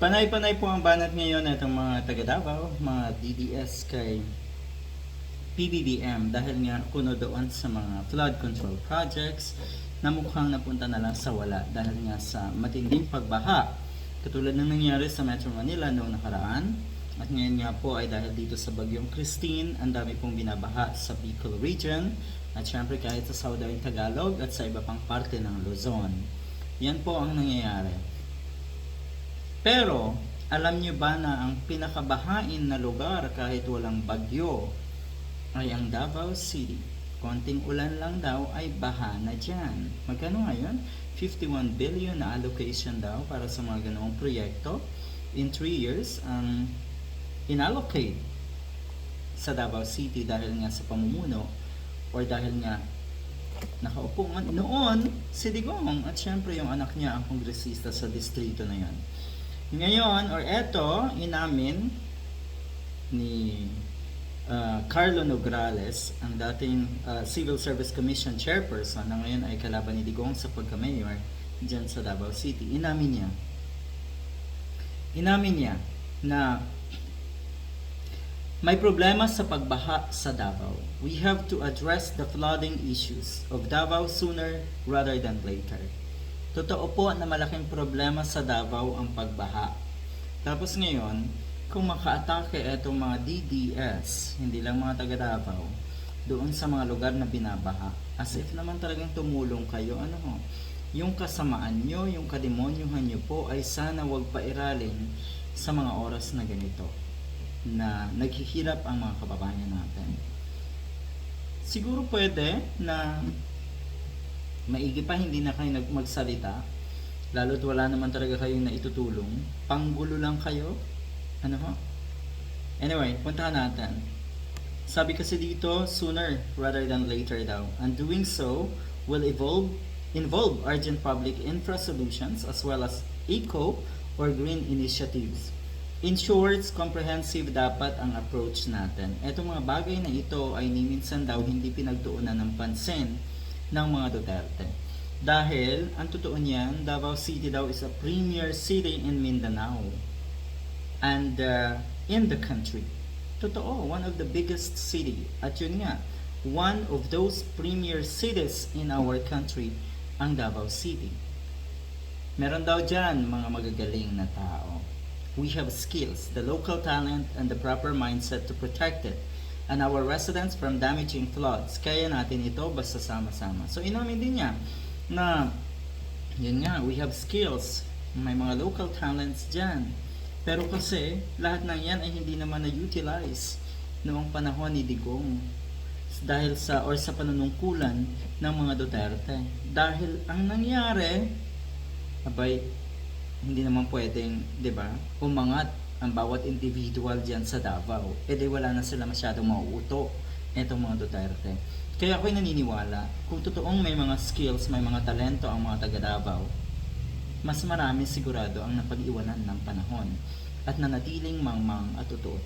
Panay-panay po ang banat ngayon itong mga taga Davao, mga DDS kay PBBM dahil nga kuno doon sa mga flood control projects na mukhang napunta na lang sa wala dahil nga sa matinding pagbaha. Katulad ng nangyari sa Metro Manila noong nakaraan at ngayon nga po ay dahil dito sa bagyong Christine, ang dami pong binabaha sa Bicol region at syempre kahit sa Southern Tagalog at sa iba pang parte ng Luzon. Yan po ang nangyayari. Pero, alam niyo ba na ang pinakabahain na lugar kahit walang bagyo ay ang Davao City? Konting ulan lang daw ay baha na dyan. Magkano ngayon? 51 billion na allocation daw para sa mga ganoong proyekto. In 3 years, ang inallocate sa Davao City dahil nga sa pamumuno or dahil nga nakaupo noon si Digong at syempre yung anak niya ang kongresista sa distrito na yon. Ngayon, or eto, inamin ni uh, Carlo Nograles, ang dating uh, Civil Service Commission chairperson na ngayon ay kalaban ni Digong sa pagka-mayor dyan sa Davao City. Inamin niya. Inamin niya na may problema sa pagbaha sa Davao. We have to address the flooding issues of Davao sooner rather than later. Totoo po na malaking problema sa Davao ang pagbaha. Tapos ngayon, kung makaatake itong mga DDS, hindi lang mga taga Davao, doon sa mga lugar na binabaha, as if naman talagang tumulong kayo, ano ho, yung kasamaan nyo, yung kademonyuhan nyo po ay sana wag pairalin sa mga oras na ganito na naghihirap ang mga kababayan natin. Siguro pwede na maigi pa hindi na kayo magsalita lalo't wala naman talaga kayong naitutulong. Panggulo lang kayo. Ano ho? Anyway puntahan natin. Sabi kasi dito sooner rather than later daw. And doing so will evolve involve urgent public infra solutions as well as eco or green initiatives. In short, comprehensive dapat ang approach natin. Etong mga bagay na ito ay minsan daw hindi pinagtuunan ng pansin ng mga Duterte. Dahil, ang totoo niyan, Davao City daw is a premier city in Mindanao and uh, in the country. Totoo, one of the biggest city. At yun nga, one of those premier cities in our country, ang Davao City. Meron daw dyan mga magagaling na tao. We have skills, the local talent, and the proper mindset to protect it and our residents from damaging floods. Kaya natin ito basta sama-sama. So inamin din niya na yun nga, we have skills. May mga local talents dyan. Pero kasi, lahat ng yan ay hindi naman na-utilize noong panahon ni Digong dahil sa or sa panunungkulan ng mga Duterte. Dahil ang nangyari, abay, hindi naman pwedeng, 'di ba? Umangat ang bawat individual diyan sa Davao. Eh di wala na sila masyadong mauuto etong mga Duterte. Kaya ako'y naniniwala, kung totoong may mga skills, may mga talento ang mga taga Davao, mas marami sigurado ang napag-iwanan ng panahon at nanatiling mangmang at uto